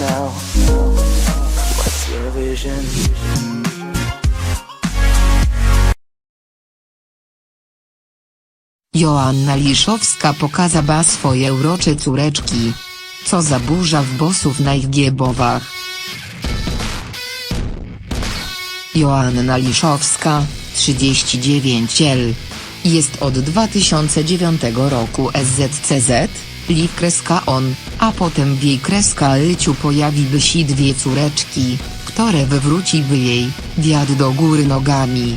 Now. Joanna Liszowska pokazała swoje urocze córeczki. Co zaburza w bosów na ich giebowach. Joanna Liszowska, 39 L. Jest od 2009 roku SZCZ, Li kreska on, a potem w jej kreska Lyciu pojawiły się dwie córeczki, które wywróciły jej, wiatr do góry nogami.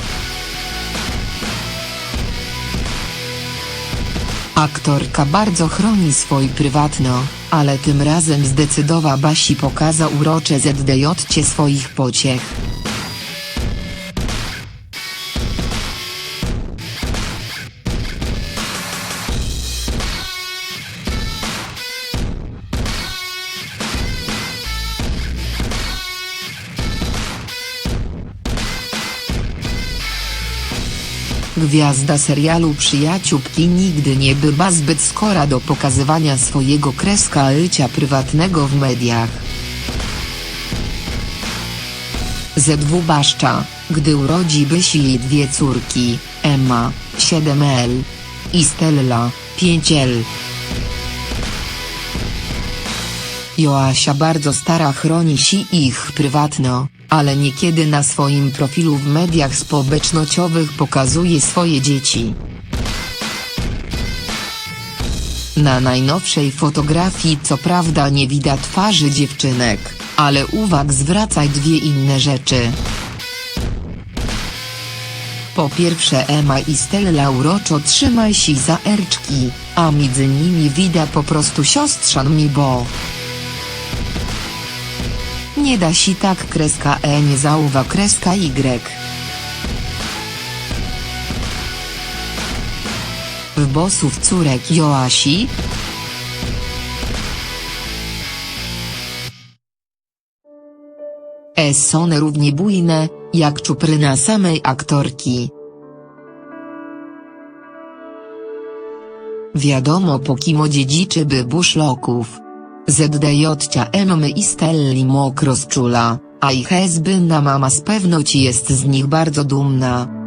Aktorka bardzo chroni swój prywatno, ale tym razem zdecydowała Basi pokaza urocze ZDJ swoich pociech. Gwiazda serialu Przyjaciółki nigdy nie była zbyt skora do pokazywania swojego kreska życia prywatnego w mediach. ZW Baszcza, gdy urodziły się jej dwie córki, Emma, 7L i Stella, 5L. Joasia bardzo stara chroni się ich prywatno, ale niekiedy na swoim profilu w mediach społecznościowych pokazuje swoje dzieci. Na najnowszej fotografii co prawda nie widać twarzy dziewczynek, ale uwag zwracaj dwie inne rzeczy. Po pierwsze Emma i Stella uroczo trzymaj się za erczki, a między nimi widać po prostu siostrzan mi bo. Nie da się tak kreska E nie zauwa kreska Y. W bosów córek Joasi? E są równie bujne, jak czupryna samej aktorki. Wiadomo po kim dziedziczy by buszloków. ZDJ Emmy i Stelli mokro zczula, a ich hezbynna mama z pewnoci jest z nich bardzo dumna.